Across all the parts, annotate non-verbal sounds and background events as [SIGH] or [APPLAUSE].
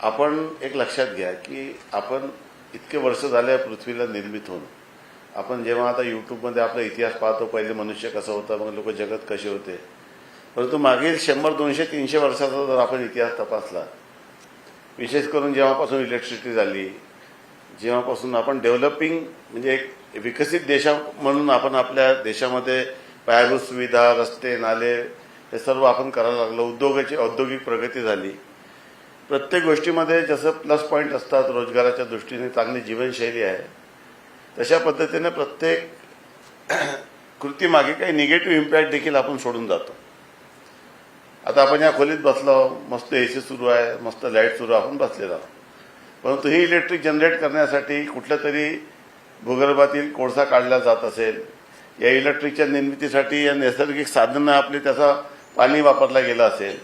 आपण एक लक्षात घ्या की आपण इतके वर्ष झाले पृथ्वीला निर्मित होऊन. आपण जेव्हा आता युट्यूबमध्ये आपला इतिहास पाहतो पहिले मनुष्य कसं होतं मग लोक जगत कसे होते. परंतु मागील शंभर दोनशे तीनशे वर्षाचा जर आपण इतिहास तपासला विशेष करून जेव्हापासून इलेक्ट्रिसिटी झाली जेव्हापासून आपण डेव्हलपिंग म्हणजे एक विकसित देशा म्हणून आपण आपल्या देशामध्ये पायाभूत सुविधा रस्ते नाले हे सर्व आपण करायला लागलो उद्योगाची औद्योगिक प्रगती झाली. प्रत्येक गोष्टीमध्ये जसं प्लस पॉईंट असतात रोजगाराच्या दृष्टीने चांगली जीवनशैली आहे तशा पद्धतीने प्रत्येक [CLEARS THROAT] कृतीमागे काही निगेटिव्ह इम्पॅक्ट देखील आपण सोडून जातो. आता आपण या खोलीत बसलो मस्त ए सी सुरू आहे मस्त लाइट सुरू आहे, आपण बसलेलो आहोत. परंतु ही इलेक्ट्रिक जनरेट करण्यासाठी कुठल्या तरी भूगर्भातील कोळसा काढला जात असेल या इलेक्ट्रिकच्या निर्मितीसाठी या नैसर्गिक साधनं आपली त्याचा पाणी वापरला गेलं असेल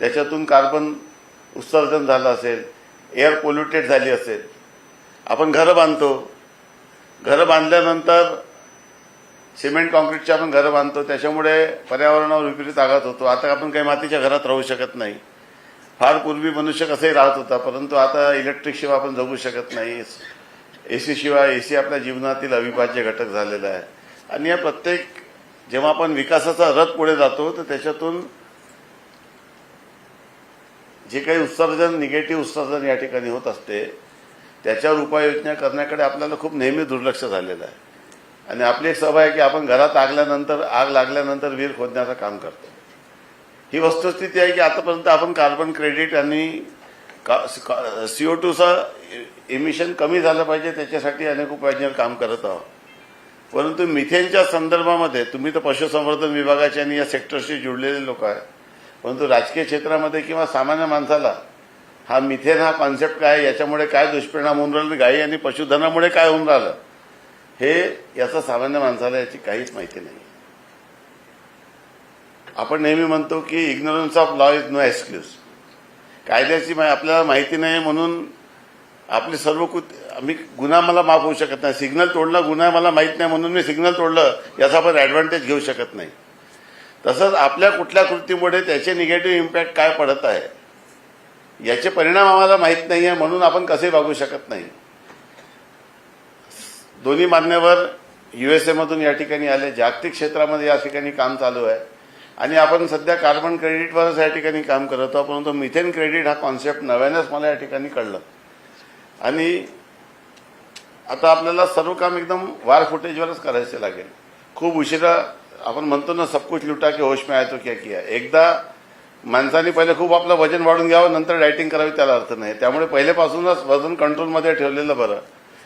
त्याच्यातून कार्बन उत्सर्जन झालं असेल एअर पोल्युटेड झाली असेल आपण घरं बांधतो. घरं बांधल्यानंतर सिमेंट काँक्रीटचे आपण घरं बांधतो त्याच्यामुळे पर्यावरणावर विपरीत आघात होतो. आता आपण काही मातीच्या घरात राहू शकत नाही. फार पूर्वी मनुष्य कसंही राहत होता परंतु आता इलेक्ट्रिकशिवाय आपण जगू शकत नाही. एसी शिवाय सी आपल्या जीवनातील अविभाज्य घटक झालेला आहे. आणि या प्रत्येक जेव्हा आपण विकासाचा रथ पुढे जातो तर त्याच्यातून जे काही उत्सर्जन निगेटिव्ह उत्सर्जन या ठिकाणी होत असते त्याच्यावर उपाययोजना करण्याकडे आपल्याला खूप नेहमी दुर्लक्ष झालेलं आहे. आणि आपली एक सभा आहे की आपण घरात आगल्यानंतर आग लागल्यानंतर वीर खोदण्याचं काम करतो. ही वस्तुस्थिती आहे की आतापर्यंत आपण कार्बन क्रेडिट आणि सीओ टूचा इमिशन कमी झालं पाहिजे त्याच्यासाठी अनेक उपाययोजना काम करत आहोत. परंतु मिथेनच्या संदर्भामध्ये तुम्ही तर पशुसंवर्धन विभागाचे आणि या सेक्टरशी जुडलेले लोक आहे परंतु राजकीय क्षेत्रामध्ये किंवा सामान्य माणसाला हा मिथेन हा कॉन्सेप्ट काय याच्यामुळे काय दुष्परिणाम होऊन राहिले गायी आणि पशुधनामुळे काय होऊन राहिलं हे याचा सामान्य माणसाला याची काहीच माहिती नाही. आपण नेहमी म्हणतो की ignorance of law is no excuse कायद्याची मा- आपल्याला माहिती नाही म्हणून आपली सर्व कृत मी गुन्हा मला माफ होऊ शकत नाही सिग्नल तोडला गुन्हा मला माहीत नाही म्हणून मी सिग्नल तोडलं याचा आपण ऍडव्हान्टेज घेऊ शकत नाही. तसंच आपल्या कुठल्या कृतीमुळे त्याचे निगेटिव्ह इम्पॅक्ट काय पडत आहे? याचे परिणाम आम्हाला माहीत नाही आहे म्हणून आपण कसे वागू शकत नाही? दोन्ही मान्यवर यू एस एमधून या ठिकाणी आले. जागतिक क्षेत्रामध्ये या ठिकाणी काम चालू आहे. आणि आपण सध्या कार्बन क्रेडिटवरच या ठिकाणी काम करत आहोत परंतु मिथेन क्रेडिट हा कॉन्सेप्ट नव्यानेच मला या ठिकाणी कळलं. आणि आता आपल्याला सर्व काम एकदम वार फुटेजवरच करायचे लागेल. खूप उशिरा आपण म्हणतो ना सब कुछ लुटा के होश में आया तो क्या किया? एकदा माणसाने पहिले खूप आपलं वजन वाढून घ्यावं नंतर डायटिंग करावी त्याला अर्थ नाही. त्यामुळे पहिलेपासूनच वजन कंट्रोलमध्ये ठेवलेलं बरं.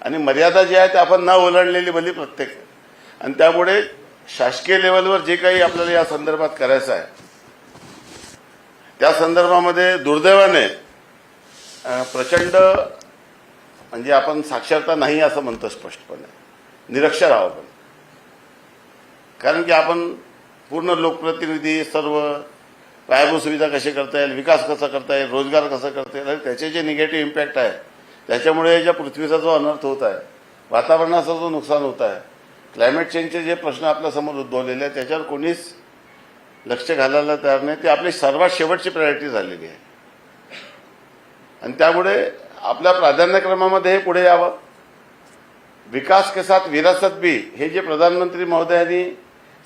आणि मर्यादा जी आहे ते आपण न ओलांडलेली भली प्रत्येक. आणि त्यामुळे शासकीय लेवलवर जे काही आपल्याला या संदर्भात करायचं आहे त्या संदर्भामध्ये दुर्दैवाने प्रचंड म्हणजे आपण साक्षरता नाही असं म्हणतो स्पष्टपणे. निरक्षर आहोत आपण. कारण की आपण पूर्ण लोकप्रतिनिधी सर्व पायाभूत सुविधा कशी करता येईल विकास कसा करता येईल रोजगार कसा करता येईल आणि त्याचे जे निगेटिव्ह इम्पॅक्ट आहे त्याच्यामुळे ज्या पृथ्वीचा जो अनर्थ होत आहे वातावरणाचं जो नुकसान होत आहे क्लायमेट चेंजचे जे प्रश्न आपल्यासमोर उद्भवलेले आहेत त्याच्यावर कोणीच लक्ष घालायला तयार नाही. ती आपली सर्वात शेवटची प्रायोरिटी झालेली आहे. आणि त्यामुळे आपल्या प्राधान्यक्रमामध्ये हे पुढे यावं. विकास के साथ विरासत भी हे जे प्रधानमंत्री महोदयांनी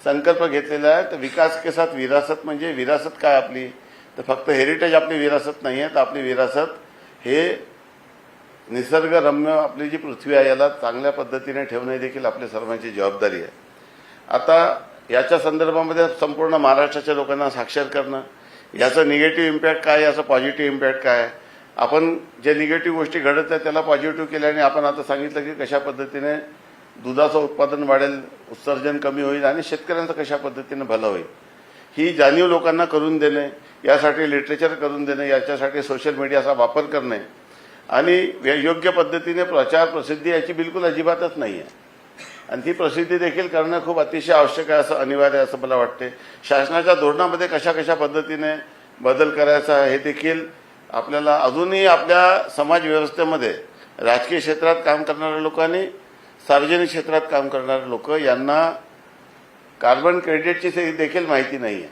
संकल्प घेतलेला आहे तर विकास के साथ विरासत म्हणजे विरासत काय आपली? तर फक्त हेरिटेज आपली विरासत नाही आहे तर आपली विरासत हे निसर्गरम्य आपली जी पृथ्वी आहे याला चांगल्या पद्धतीने ठेवणे देखील आपल्या सर्वांची जबाबदारी आहे. आता याच्या संदर्भामध्ये संपूर्ण महाराष्ट्राच्या लोकांना साक्षर करणं याचं निगेटिव्ह इम्पॅक्ट काय याचं पॉझिटिव्ह इम्पॅक्ट काय? आहे आपण जे निगेटिव्ह गोष्टी घडत आहेत त्याला पॉझिटिव्ह केल्याने आपण आता सांगितलं की कशा पद्धतीने दुधाचं उत्पादन वाढेल उत्सर्जन कमी होईल आणि शेतकऱ्यांचं कशा पद्धतीने भलं होईल? ही जाणीव लोकांना करून देणे यासाठी लिटरेचर करून देणे याच्यासाठी सोशल मीडियाचा वापर करणे आणि योग्य पद्धतीने प्रचार प्रसिद्धी याची बिलकुल अजिबातच नाही आहे आणि ती प्रसिद्धी देखील करणं खूप अतिशय आवश्यक आहे असं अनिवार्य असं मला वाटते. शासनाच्या धोरणामध्ये कशा कशा पद्धतीने बदल करायचा हे देखील आपल्याला अजूनही आपल्या समाज व्यवस्थेमध्ये राजकीय क्षेत्रात काम करणाऱ्या लोकांनी सार्वजनिक क्षेत्रात काम करणारे लोक यांना कार्बन क्रेडिटची से- देखील माहिती नाही आहे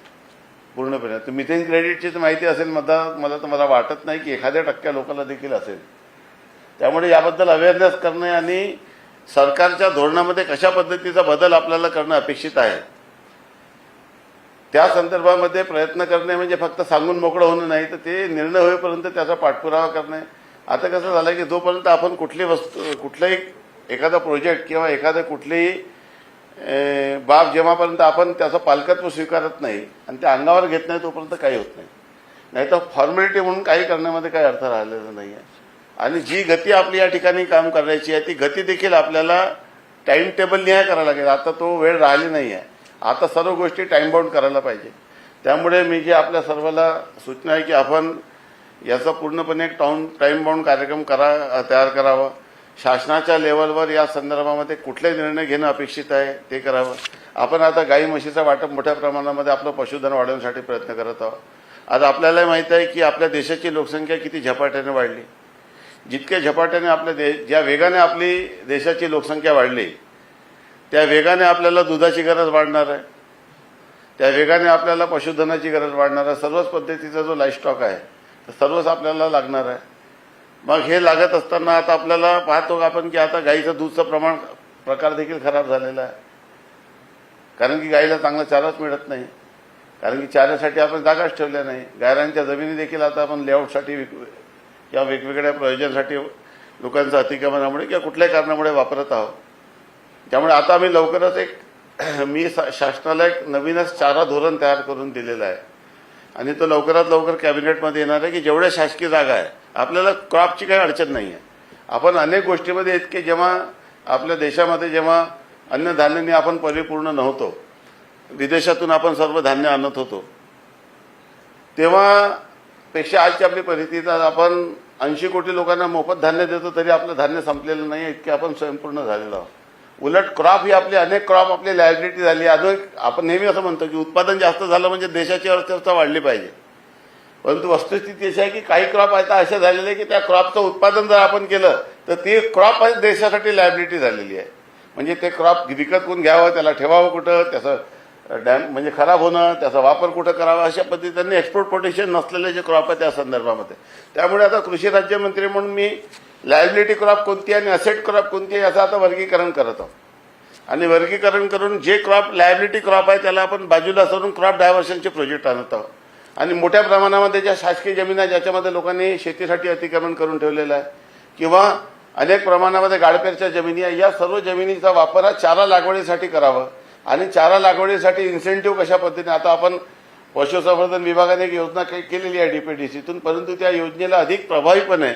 पूर्णपणे. तर मिथेन क्रेडिटची माहिती असेल मला मला तर मला वाटत नाही की एखाद्या टक्क्या लोकांना देखील असेल. त्यामुळे याबद्दल अवेअरनेस करणे आणि सरकारच्या धोरणामध्ये कशा पद्धतीचा बदल आपल्याला करणं अपेक्षित आहे त्या संदर्भामध्ये प्रयत्न करणे म्हणजे फक्त सांगून मोकळं होणं नाही तर ते निर्णय होईपर्यंत त्याचा पाठपुरावा करणे. आता कसं झालं की जोपर्यंत आपण कुठली वस्तू कुठलाही एखादा प्रोजेक्ट किंवा एखादं कुठलीही बाब जेव्हापर्यंत आपण त्याचं पालकत्व स्वीकारत नाही आणि ते अंगावर घेत नाही तोपर्यंत काही होत नाही. नाही तर फॉर्मॅलिटी म्हणून काही करण्यामध्ये काही अर्थ राहिलेला नाही आहे आणि जी गती आपली या ठिकाणी काम करायची आहे ती गती देखील आपल्याला टाइम टेबल न्याय करायला लागेल. आता तो वेळ राहिली नाही आहे आता सर्व गोष्टी टाइम बाउंड करायला पाहिजे. त्यामुळे मी जे आपल्या सर्वांना सूचना आहे की आपण याचा पूर्णपणे एक टाउन टाइम बाउंड कार्यक्रम करा तयार करावा. शासनाच्या लेवलवर या संदर्भामध्ये कुठले निर्णय घेणं अपेक्षित आहे ते करावं. आपण आता गाई म्हशीचं वाटप मोठ्या प्रमाणामध्ये आपलं पशुधन वाढवण्यासाठी प्रयत्न करत आहोत. आज आपल्याला माहीत आहे की आपल्या देशाची लोकसंख्या किती झपाट्याने वाढली. जितक्या झपाट्याने आपल्या दे ज्या वेगाने आपली देशाची लोकसंख्या वाढली त्या वेगाने आपल्याला दुधाची गरज वाढणार आहे. त्या वेगाने आपल्याला पशुधनाची गरज वाढणार आहे. सर्वच पद्धतीचा जो लाईफ स्टॉक आहे तर सर्वच आपल्याला लागणार आहे. मग हे लागत असताना आता आपल्याला पाहतो आपण की आता गाईचं दूधचं प्रमाण प्रकार देखील खराब झालेला आहे. कारण की गाईला चांगला चाराच मिळत नाही. कारण की चाऱ्यासाठी आपण जागाच ठेवल्या नाही. गायरांच्या जमिनी देखील आता आपण लेआउटसाठी विक किंवा वेगवेगळ्या प्रयोजनासाठी लोकांचं अतिक्रमणामुळे किंवा कुठल्याही कारणामुळे वापरत आहोत. त्यामुळे आता आम्ही लवकरच एक [CLEARS THROAT] मी शासनाला एक नवीनच चारा धोरण तयार करून दिलेलं आहे. आणि तो लवकरात लवकर कॅबिनेटमध्ये येणार आहे की जेवढ्या शासकीय जागा आहे आपल्याला क्रॉपची काही अडचण नाही आहे आपण अनेक गोष्टीमध्ये इतके जेव्हा आपल्या देशामध्ये जेव्हा अन्नधान्याने आपण परिपूर्ण नव्हतो विदेशातून आपण सर्व धान्य आणत होतो तेव्हा पेक्षा आजची आपली परिस्थिती आपण ऐंशी कोटी लोकांना मोफत धान्य देतो तरी आपलं धान्य संपलेलं नाही इतके आपण स्वयंपूर्ण झालेलो आहोत. उलट क्रॉप ही आपली अनेक क्रॉप आपली लायबिलिटी झाली. अजून आपण नेहमी असं म्हणतो की उत्पादन जास्त झालं म्हणजे देशाची अर्थव्यवस्था वाढली पाहिजे. परंतु वस्तुस्थिती अशी आहे की काही क्रॉप आता असे झालेले आहे की त्या क्रॉपचं उत्पादन जर आपण केलं तर ती क्रॉप देशासाठी लायबिलिटी झालेली आहे. म्हणजे ते क्रॉप विकत कोण घ्यावं त्याला ठेवावं कुठं त्याचं डॅम म्हणजे खराब होणं त्याचा वापर कुठं करावा अशा पद्धतीने एक्सपोर्ट पोटेन्शियल नसलेले जे क्रॉप आहे त्या संदर्भामध्ये. त्यामुळे आता कृषी राज्यमंत्री म्हणून मी लायबिलिटी क्रॉप कोणती आणि असेट क्रॉप कोणती आहे याचं आता वर्गीकरण करत आहोत. आणि वर्गीकरण करून जे क्रॉप लायबिलिटी क्रॉप आहे त्याला आपण बाजूला सरून क्रॉप डायव्हर्शनचे प्रोजेक्ट आणत आहोत. आणि मोठ्या प्रमाणामध्ये ज्या शासकीय जमीन आहे ज्याच्यामध्ये लोकांनी शेतीसाठी अतिक्रमण करून ठेवलेलं आहे किंवा अनेक प्रमाणामध्ये गाडपेरच्या जमिनी आहे या सर्व जमिनीचा वापर हा चारा लागवडीसाठी करावा. आणि चारा लागवडीसाठी इन्सेंटिव्ह कशा पद्धतीने? आता आपण पशुसंवर्धन विभागाने एक योजना केलेली आहे डीपीडीसीतून परंतु त्या योजनेला अधिक प्रभावीपणे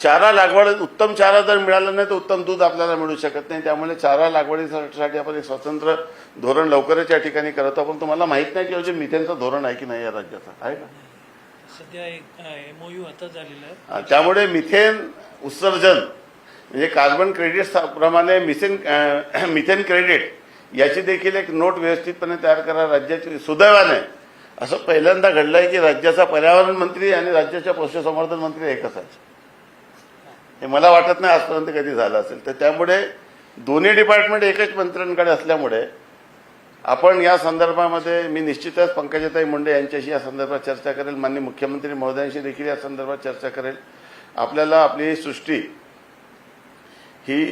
चारा लागवड उत्तम चारा जर मिळाला नाही तर उत्तम दूध आपल्याला मिळू शकत नाही. त्यामुळे चारा लागवडीसाठी आपण एक स्वतंत्र धोरण लवकरच या ठिकाणी करत आहोत. पण तुम्हाला माहीत नाही की अजून मिथेनचं धोरण आहे की नाही या राज्याचं आहे का? सध्या एक एमओयू आता झालेला आहे. त्यामुळे मिथेन उत्सर्जन म्हणजे कार्बन क्रेडिट प्रमाणे मिथेन मिथेन क्रेडिट याची देखील एक नोट व्यवस्थितपणे तयार करा. राज्याची सुदैवाने असं पहिल्यांदा घडलंय की राज्याचा पर्यावरण मंत्री आणि राज्याच्या पशुसंवर्धन मंत्री एकच आहे हे मला वाटत नाही आजपर्यंत कधी झालं असेल. तर त्यामुळे दोन्ही डिपार्टमेंट एकच मंत्र्यांकडे असल्यामुळे आपण या संदर्भामध्ये मी निश्चितच पंकजाताई मुंडे यांच्याशी या संदर्भात चर्चा करेल. माननीय मुख्यमंत्री महोदयांशी देखील या संदर्भात चर्चा करेल. आपल्याला आपली सृष्टी ही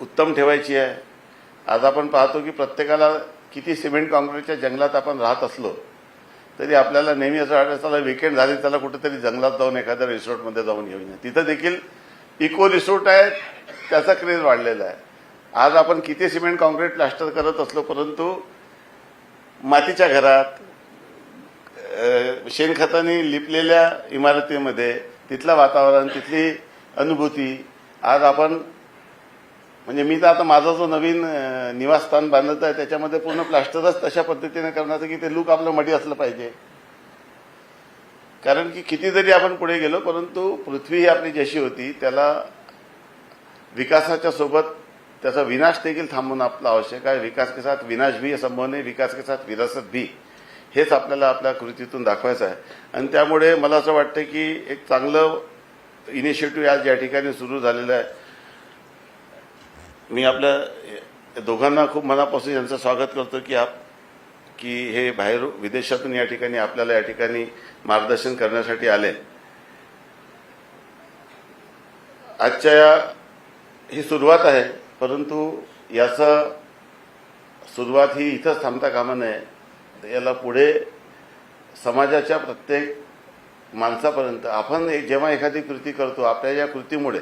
उत्तम ठेवायची आहे. आज आपण पाहतो की प्रत्येकाला किती सिमेंट काँक्रीटच्या जंगलात आपण राहत असलो तरी आपल्याला नेहमी असं वाटतं त्याला विकेंड झाली त्याला कुठेतरी जंगलात जाऊन एखाद्या रिसॉर्टमध्ये जाऊन घेऊन तिथं देखील इको रिसोर्ट आहे त्याचा क्रेज वाढलेला आहे. आज आपण किती सिमेंट काँक्रीट प्लास्टर करत असलो परंतु मातीच्या घरात शेणखतानी शेणखताने लिपलेल्या इमारतीमध्ये तिथलं वातावरण तिथली अनुभूती आज आपण म्हणजे मी तर आता माझा जो नवीन निवासस्थान बांधत आहे त्याच्यामध्ये पूर्ण प्लास्टरच तशा पद्धतीने करण्याचं की ते लुक आपलं मडी असलं पाहिजे. कारण की कितीतरी आपण पुढे गेलो परंतु पृथ्वी ही आपली जशी होती त्याला विकासाच्या सोबत त्याचा विनाश देखील थांबवणं आपलं आवश्यक आहे. विकास के साथ विनाश भी संभव नाही विकास के साथ विरासत भी हेच आपल्याला आपल्या कृतीतून दाखवायचं आहे. आणि त्यामुळे मला असं वाटतं की एक चांगलं इनिशिएटिव्ह आज या ठिकाणी सुरू झालेलं आहे. मी आपल्या दोघांना खूप मनापासून यांचं स्वागत करतो की आप की हे बाहेर विदेशातून या ठिकाणी आपल्याला या ठिकाणी मार्गदर्शन करण्यासाठी आले. आजच्या या ही सुरुवात आहे परंतु याचं सुरुवात ही इथंच थांबता कामा नये. याला पुढे समाजाच्या प्रत्येक माणसापर्यंत आपण जेव्हा एखादी कृती करतो आपल्या या कृतीमुळे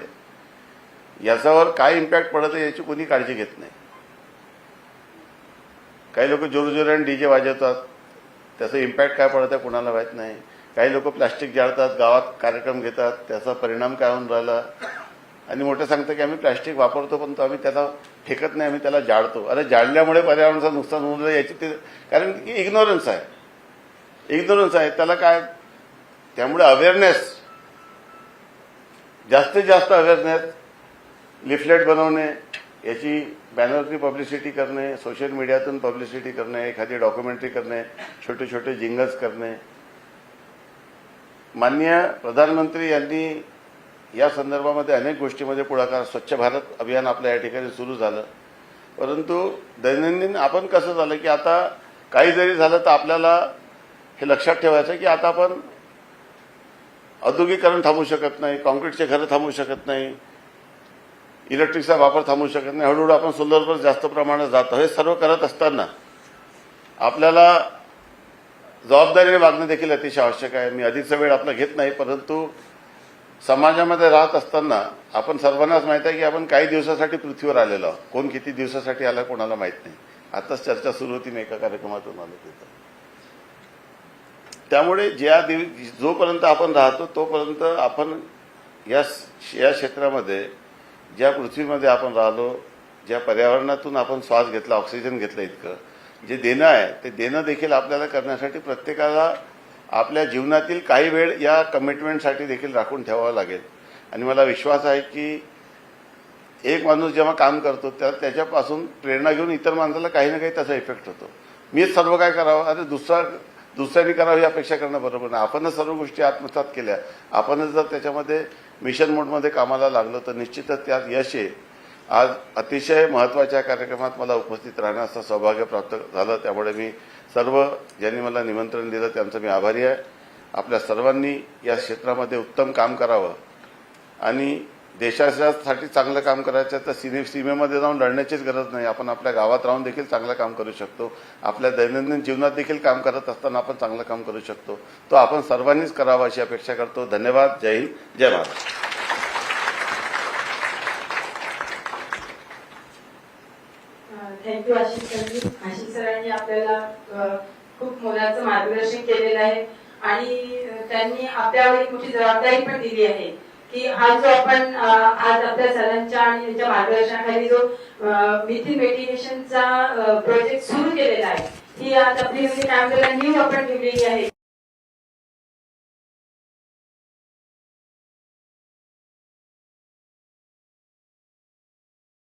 याच्यावर काय इम्पॅक्ट पडतं याची कोणी काळजी घेत नाही. काही लोक जोरजोराने डीजे वाजवतात. त्याचं इम्पॅक्ट काय पडत आहे कुणाला माहीत नाही. काही लोक प्लास्टिक जाळतात गावात कार्यक्रम घेतात त्याचा परिणाम काय होऊन राहिला? आणि मोठं सांगतं की आम्ही प्लास्टिक वापरतो पण तो आम्ही त्याला फेकत नाही आम्ही त्याला जाळतो. अरे जाळल्यामुळे पर्यावरणाचं नुकसान होऊन राहिलं याची ते कारण की इग्नोरन्स आहे. इग्नोरन्स आहे. त्याला काय त्यामुळे अवेअरनेस जास्तीत जास्त अवेअरनेस लिफलेट बनवणे याची बॅनरची पब्लिसिटी करणे सोशल मीडियातून पब्लिसिटी करणे एखादी डॉक्युमेंटरी करणे छोटे छोटे जिंगल्स करणे. माननीय प्रधानमंत्री यांनी या संदर्भामध्ये अनेक गोष्टीमध्ये पुढाकार स्वच्छ भारत अभियान आपल्या या ठिकाणी सुरू झालं. परंतु दैनंदिन आपण कसं झालं की आता काही जरी झालं तर आपल्याला हे लक्षात ठेवायचं की आता आपण औद्योगिकरण थांबू शकत नाही कॉन्क्रीटचे घरं थांबू शकत नाही. इलेक्ट्रिकचा वापर थांबू शकत नाही. हळूहळू आपण सोलरवर जास्त प्रमाणात जातो. हे सर्व करत असताना आपल्याला जबाबदारीने वागणं देखील अतिशय आवश्यक आहे. मी अधिकचा वेळ आपला घेत नाही परंतु समाजामध्ये राहत असताना आपण सर्वांनाच माहीत आहे की आपण काही दिवसासाठी पृथ्वीवर आलेलो आहोत. कोण किती दिवसासाठी आला कोणाला माहीत नाही. आताच चर्चा सुरू होती मी एका कार्यक्रमातून आलो तिथं त्यामुळे ज्या दिव जोपर्यंत आपण राहतो तोपर्यंत आपण या या क्षेत्रामध्ये ज्या पृथ्वीमध्ये आपण राहिलो ज्या पर्यावरणातून आपण श्वास घेतला ऑक्सिजन घेतलं इतकं जे देणं आहे ते देणं देखील आपल्याला करण्यासाठी प्रत्येकाला आपल्या जीवनातील काही वेळ या कमिटमेंटसाठी देखील राखून ठेवावा लागेल. आणि मला विश्वास आहे की एक माणूस जेव्हा काम करतो त्या त्याच्यापासून प्रेरणा घेऊन इतर माणसाला काही ना काही त्याचा इफेक्ट होतो. मीच सर्व काय करावं? अरे दुसरा दुसऱ्यांनी करावं ही अपेक्षा करणं बरोबर नाही. आपणच सर्व गोष्टी आत्मसात केल्या. आपणच जर त्याच्यामध्ये मिशन मोडमध्ये कामाला लागलो तर निश्चितच त्यात यश येईल आज अतिशय महत्त्वाच्या कार्यक्रमात मला उपस्थित राहण्याचं सौभाग्य प्राप्त झालं. त्यामुळे मी सर्व ज्यांनी मला निमंत्रण दिलं त्यांचं मी आभारी आहे. आपल्या सर्वांनी या क्षेत्रामध्ये उत्तम काम करावं. आणि देशासाठी चांगलं काम करायचं तर सीमे सीमेमध्ये जाऊन लढण्याचीच गरज नाही. आपण आपल्या गावात राहून देखील चांगलं काम करू शकतो. आपल्या दैनंदिन जीवनात देखील काम करत असताना आपण चांगलं काम करू शकतो. तो आपण सर्वांनीच करावा अशी अपेक्षा करतो. धन्यवाद. जय हिंद. जय महाराष्ट्र थँक्यू आशिष सरजी आशिष सरांनी आपल्याला खूप मोलाचं मार्गदर्शन केलेलं आहे. आणि त्यांनी आपल्यावर एक मोठी जबाबदारी पण दिली आहे. की हा जो आपण आज आपल्या सरांच्या आणि त्यांच्या मार्गदर्शनाखाली जो मिथिन मेडिटेशनचा प्रोजेक्ट सुरू केलेला आहे ही आज आपली म्हणजे काय न्यू आपण ठेवलेली आहे.